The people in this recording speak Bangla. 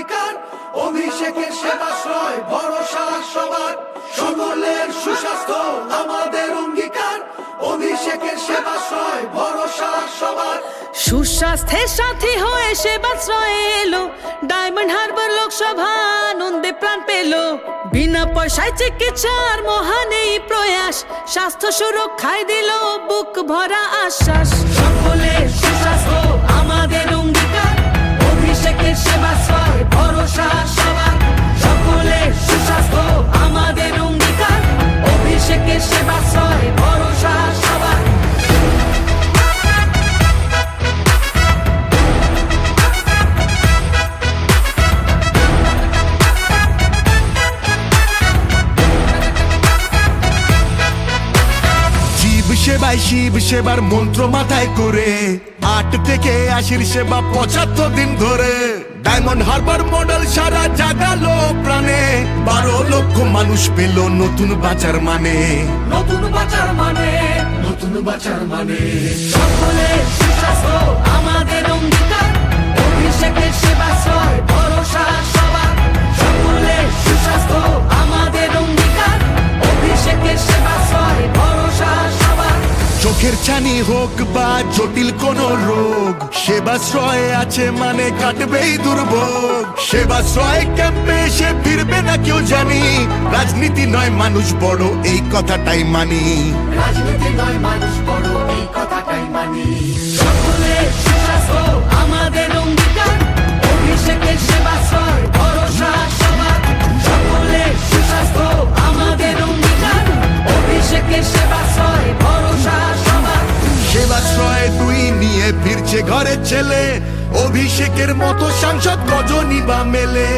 অধিকার, অভিষেকের সেবাশ্রয়, ভরসা সবার। সকলের সুস্বাস্থ্য আমাদের অঙ্গীকার, অভিষেকের সেবাশ্রয়, ভরসা সবার। সুস্বাস্থ্যের সাথী হয়ে সেবাশ্রয় এলো, ডায়মন্ড হারবার লোকসভা আনন্দে প্রাণ পেল। বিনা পয়সায় চিকিৎসার মহান এই প্রয়াস, স্বাস্থ্য সুরক্ষায় দিল বুক ভরা আশ্বাস। সকলের জীব শিব সেবার মন্ত্র মাথায় করে। আট থেকে আশির সেবা পঁচাত্তর দিন ধরে। ডায়মন্ড হারবার মডেল সারা জাগালো প্রাণে। বারো লক্ষ মানুষ পেল নতুন বাজার মানে। নতুন বাজার মানে নতুন বাজার মানে। সুস্বাস্থ্য, আমাদের চোখের ছানি হোক বা জটিল কোন রোগ, সেবাশ্রয় আছে মানে কাটবেই দুর্ভোগ। সেবাশ্রয় ক্যাম্পে সে ফিরবে না কেউ জানি, রাজনীতি নয় মানুষ বড়, এই কথাটাই মানি। রাজনীতি নয় মানুষ বড়, এই কথাটাই ঘরে ছেলে অভিষেকের মতো সাংসদ গজনী বা মেলে?